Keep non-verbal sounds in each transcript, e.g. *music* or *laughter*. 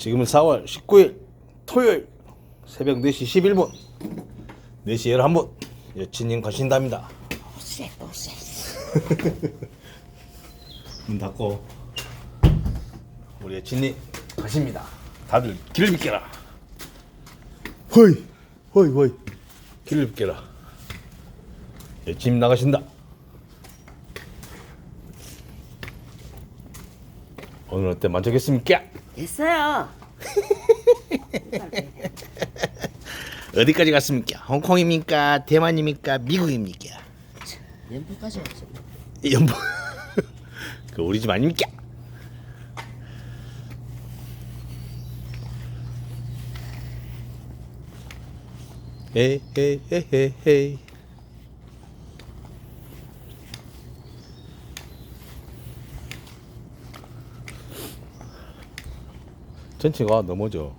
지금은 4월 19일 토요일 새벽 4시 11분 4시 11분 여친님 가신답니다. *laughs* 문 닫고 우리 여친님 가십니다. 다들 길을 비켜라. 허이 허이 허이. 길을 비켜라. 여친님 나가신다. 오늘 어때? 만족했습니까? 됐어요. 어디까지 갔습니까? 홍콩입니까? 대만입니까? 미국입니까? 연봉까지 왔어. 연봉 그 우리 집 아닙니까? 에헤헤헤헤 전체가 넘어져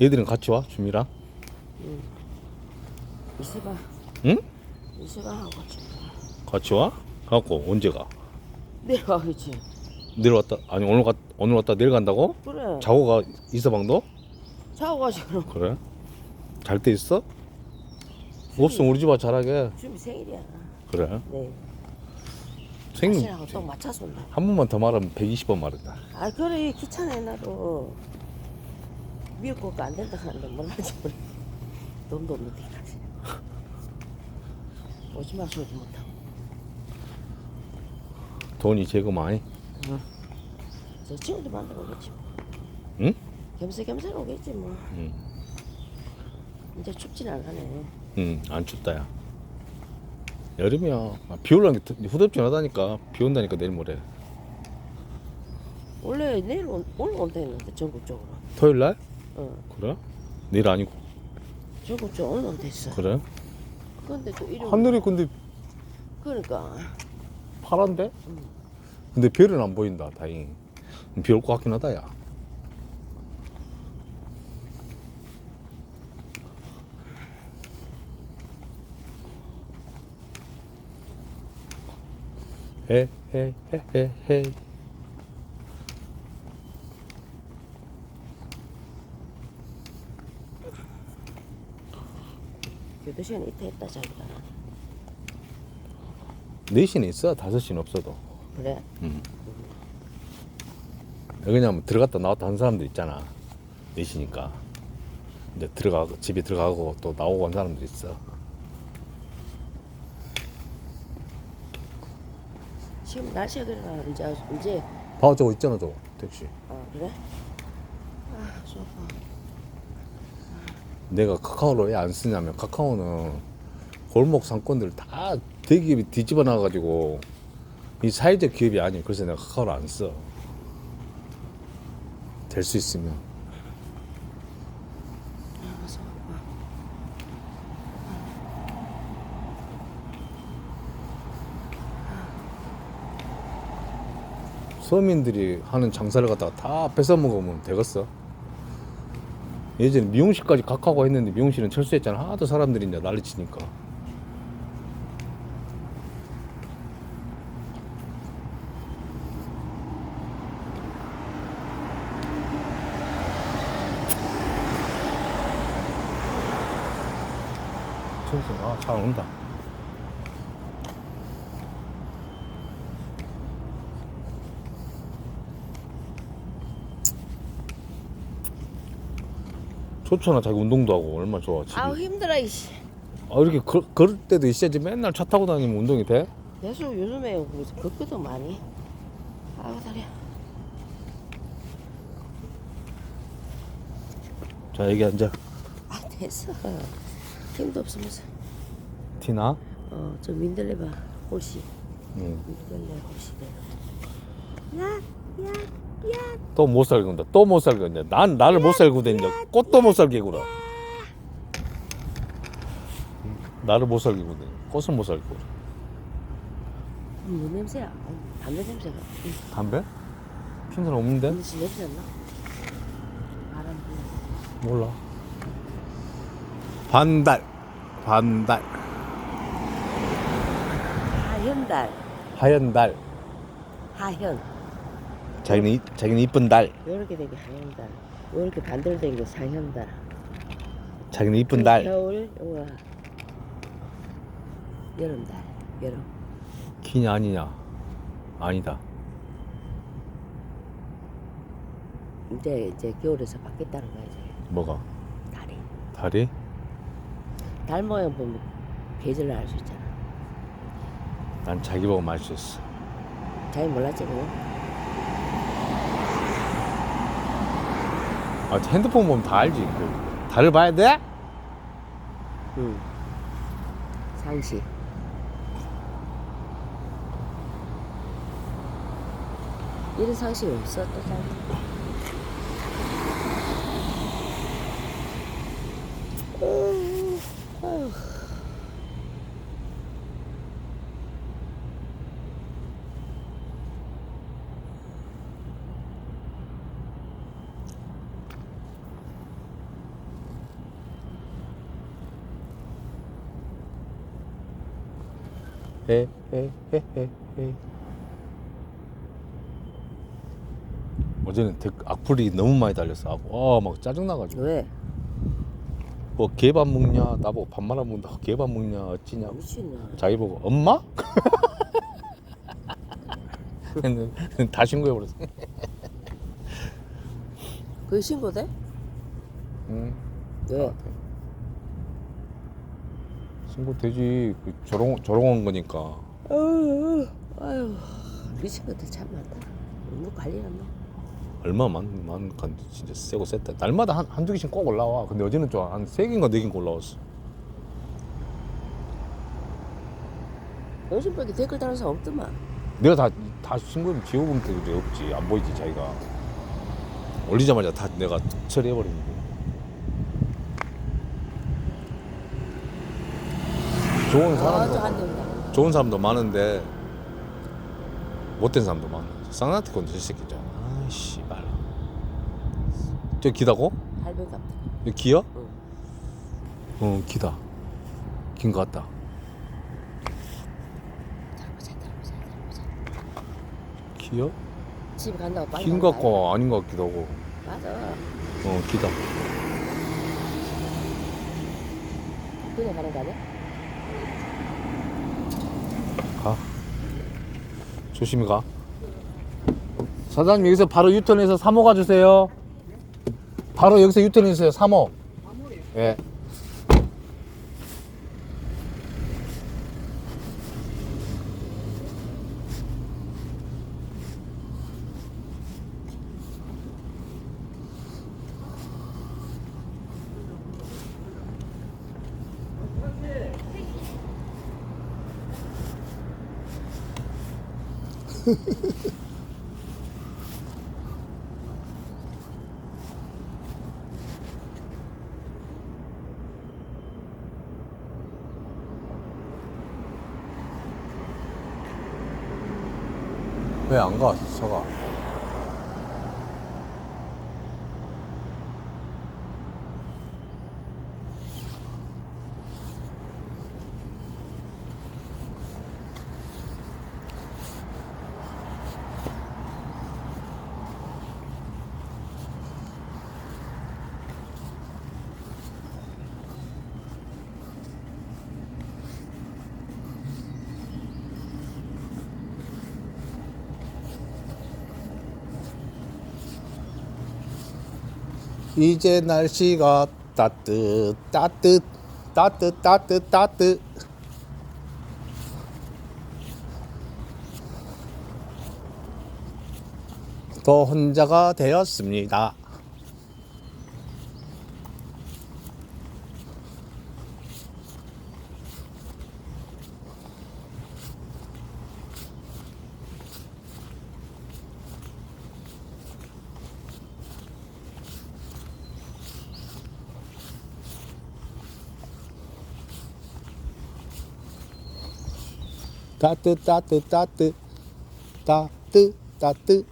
얘들은 같이 와 주미랑 이수가, 응? 이수가 하고 같이 같이 와? 갖고 언제 가? 내려가겠지. 내일 왔다 아니 오늘 갔 오늘 왔다 내일 간다고? 그래. 자고 가 이서방도? 자고 가지 그럼. 그래? 잘 때 있어? 없으면 우리 집 와 잘하게 준비 생일이야. 그래 네. 생일 당신하고 또 맞춰서 온다. 한 번만 더 말하면 120번 말한다 아 그래 귀찮아 나도. 미역국 안 된다 하는데 뭘 하지 모르. 돈도 없는데 가지. 오지 마 소리 못하고. 돈이 제거 많이 저 친구들 만나러 오겠지. 뭐. 응? 겸사겸사 오겠지 뭐. 응. 이제 춥진 않네. 응 안 춥다 야 여름이야 아, 비 올라는 게 후덥진 하다니까 비 온다니까 내일 모레 원래 내일 온, 오늘 온다 했는데 전국적으로. 토요일 날? 어. 그래? 내일 아니고 전국적으로 오늘 온다 했어. 그래? 근데 또 일요일. 하늘이 근데 그러니까. 파란데? 근데 별은 안 보인다 다행히 비 올 것 같긴 하다 야 헤헤헤헤헤 교도시간 이태 했다 자기가. 4시는 있어? 5시는 없어도. 그래. 왜냐면 들어갔다 나왔다 한 사람들 있잖아. 4시니까. 이제 들어가고 집에 들어가고 또 나오고 한 사람들 있어 지금 날씨가 그래 이제 이제 봐 저거 있잖아 저거 택시 아 그래? 아 좋아. 내가 카카오를 왜 안 쓰냐면 카카오는 골목 상권들 다 대기업이 뒤집어 놔가지고 이 사회적 기업이 아니에요 그래서 내가 카카오를 안 써. 될 수 있으면 서민들이 하는 장사를 갖다가 다 뺏어 먹으면 되겠어. 예전에 미용실까지 카카오가 했는데 미용실은 철수했잖아. 하도 사람들이 이제 난리치니까. 철수, 아, 잘 온다. 좋잖아. 자기 운동도 하고 얼마나 좋아. 집이. 아우 힘들어 이씨. 아 이렇게 걸, 걸을 때도 있어야지 맨날 차 타고 다니면 운동이 돼? 계속 요즘에 걷거든 많이. 아우 다리야. 자 여기 앉아 아 됐어. 힘도 없으면서. 티나? 어저 민들레 봐. 홀씨. 응. 민들레. 야, 야, 야. 또 못 살게 군다 또 못 살게 군다 난 나를 못 살고 다닌다 꽃도 못 살게 구라 나를 못 살게 구다 꽃은 못 구라 뭔 냄새야? 어, 담배 냄새가. 응. 담배? 핀 사람 없는데? 무슨 냄새 나? 바람 불. 몰라 반달 반달 달, 하얀 달. 하현. 자기는 이, 자기는 이쁜 달. 요렇게 되게 하현 달. 요렇게 반대로 된게 사현 달. 자기는 이쁜 달. 겨울, 우와. 여름 달, 여름. 키냐 아니냐? 아니다. 이제 이제 겨울에서 바뀌었다는 거야 이제 뭐가? 달이. 달이? 달 모양 보면 계절을 알수 있잖아. 난 자기 보고 마주쳤어. 잘 몰랐지 뭐. 아, 핸드폰 보면 다 알지. 그 달을 봐야 돼? 응. 상시. 이런 상식이 없어 또 잘. 어휴, 어 에, 에, 에, 에, 에. 어제는 댓- 악플이 너무 많이 달렸어. 아, 막 짜증나가지고. 왜? 뭐 개밥 먹냐? 나보고 밥 말아 먹는다고 개밥 먹냐? 어찌냐? 자기 보고 엄마? 했는데 *laughs* 다 신고해버렸어. 그게 신고돼? 응. 왜? 신고되지. 그 조롱 조롱한 거니까. 아유, 아유, 미친 것들 참 많다. 너무 관리 안 나. 얼마 많, 많, 간 진짜 세고 셌다. 날마다 한, 한두 개씩 꼭 올라와. 근데 어제는 좀 한 세 개인가 네 개인가 올라왔어. 요즘 밖에 댓글 다는 사람 없더만. 내가 다, 다 신고를 지워보면 없지. 안 보이지, 자기가. 올리자마자 다 내가 처리해버리는데. 좋은 사람도. 좋은 사람도 많은데, 못된 사람도 많아. 쌍나티콘 저 새끼잖아. 아, 씨발. 저 기다고? 할배 같다. 기어? 응. 어, 기다. 긴 것 같다. 기어? 집에 간다고 빨리. 긴 것. 같고 아닌 것 같기도 하고. 맞아. 어, 기다. 그냥 가는 거 아니야? 가. 조심히 가. 사장님 여기서 바로 유턴해서 3호 가주세요. 바로 여기서 유턴해주세요. 3호. 예. 왜 안 가, 서가? 이제 날씨가 따뜻, 따뜻, 따뜻, 따뜻, 따뜻. 더 혼자가 되었습니다. 따뜻, 따뜻, 따뜻, 따뜻, 따뜻.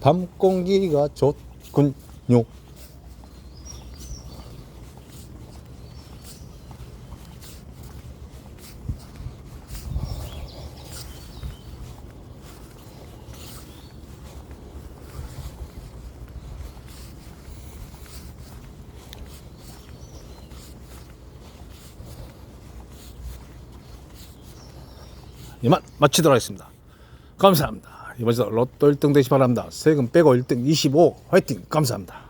밤 공기가 좋군요. 이만 마치도록 하겠습니다. 감사합니다. 이번 주도 로또 1등 되시 바랍니다. 세금 빼고 1등 25 화이팅 감사합니다.